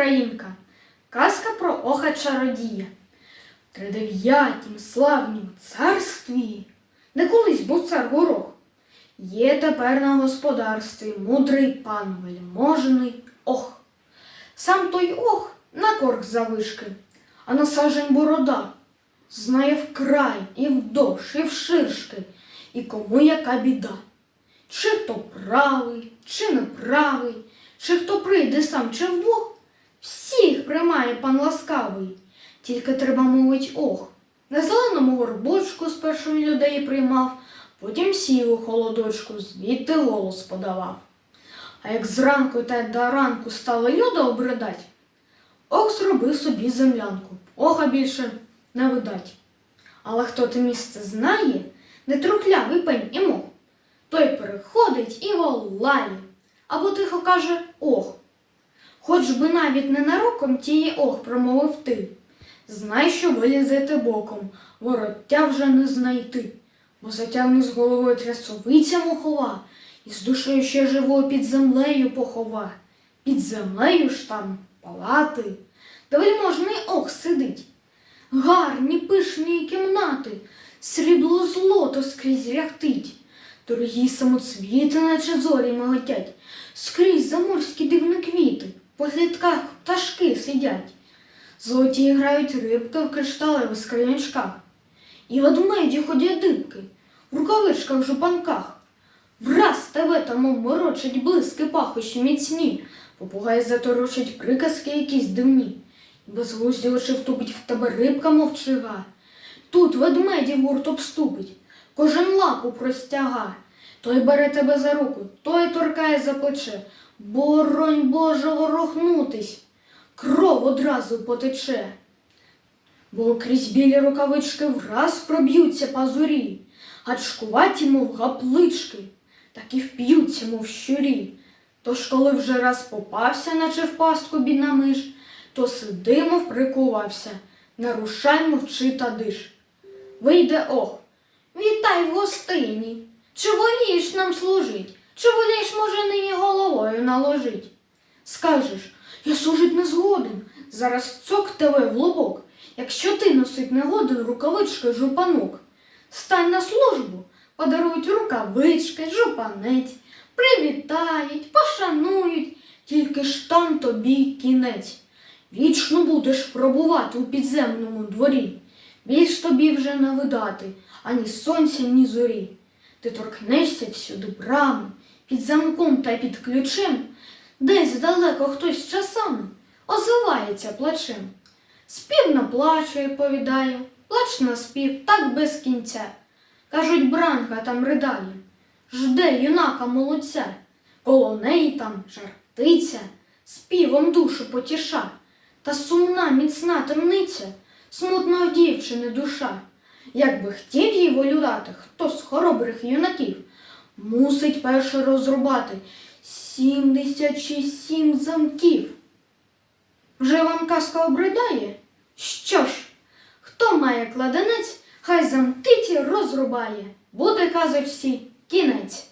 Українка. Казка про оха чародія. Тридев'ятім славнім царстві, де колись був цар горох, є тепер на господарстві мудрий пан вельможний ох. Сам той ох на корк завишки, а на сажень борода. Знає вкрай і вдовж, і вширшки, і кому яка біда. Чи то правий, чи неправий, чи хто прийде сам, чи вдвох, всіх приймає пан ласкавий, тільки треба мовить ох. На зеленому горбочку спершу він людей приймав, потім сів у холодочку, звідти голос подавав. А як зранку та до ранку стали люди обридать, ох зробив собі землянку, оха більше не видать. Але хто те місце знає, де трухлявий пень і мох, той переходить і волає, або тихо каже ох. Хоч би навіть ненароком тієї ох промовив ти. Знай, що вилізете боком, вороття вже не знайти, бо затягне з головою трясовиця мохова, і з душею ще живою під землею похова. Під землею ж там палати, де вельможний ох сидить. Гарні пишні кімнати, срібло злото скрізь ряхтить. Дорогі самоцвіти, наче зорі летять, скрізь заморські дивні квіти, по слідках пташки сидять. Золоті грають рибки в кришталевих скринячках. І ведмеді ходять дибки в рукавичках жупанках. Враз тебе там морочать блиски пахощі міцні, попугай заторочить приказки якісь дивні. І безглузді очі втупить в тебе рибка мовчива. Тут ведмеді гурт обступить, кожен лапу простяга. Той бере тебе за руку, той торкає за плече. Боронь Боже ворохнутись, кров одразу потече. Бо крізь білі рукавички враз проб'ються пазурі, гачкуваті, мов гаплички, так і вп'ються, мов щурі. Тож, коли вже раз попався, наче в пастку бідна миш, то сиди, мов прикувався, нарушай, мовчи та диш. Вийде ох, вітай в гостині. Чи волієш нам служить? Чи волієш, може, нині головою наложить? Скажеш, я служить не згоден, зараз цок тебе в лобок, якщо ти носить не годен рукавички жупанок. Стань на службу, подарують рукавички, жупанець, привітають, пошанують, тільки ж там тобі кінець. Вічно будеш пробувати у підземному дворі, більш тобі вже не видати ані сонця, ні зорі. Ти торкнешся всюди брами, під замком та під ключем, десь далеко хтось часами озивається плачем. Спів на плаче, повідає, плач на спів, так без кінця. Кажуть, бранка там ридає, жде юнака молодця, коло неї там жартиця, співом душу потіша, та сумна міцна темниця, смутна дівчини душа. Як би хотів їй волювати, хто з хоробрих юнаків, мусить перше розрубати сімдесят чи сім замків. Вже вам казка обридає? Що ж, хто має кладенець, хай замки ті розрубає. Буде казочці кінець.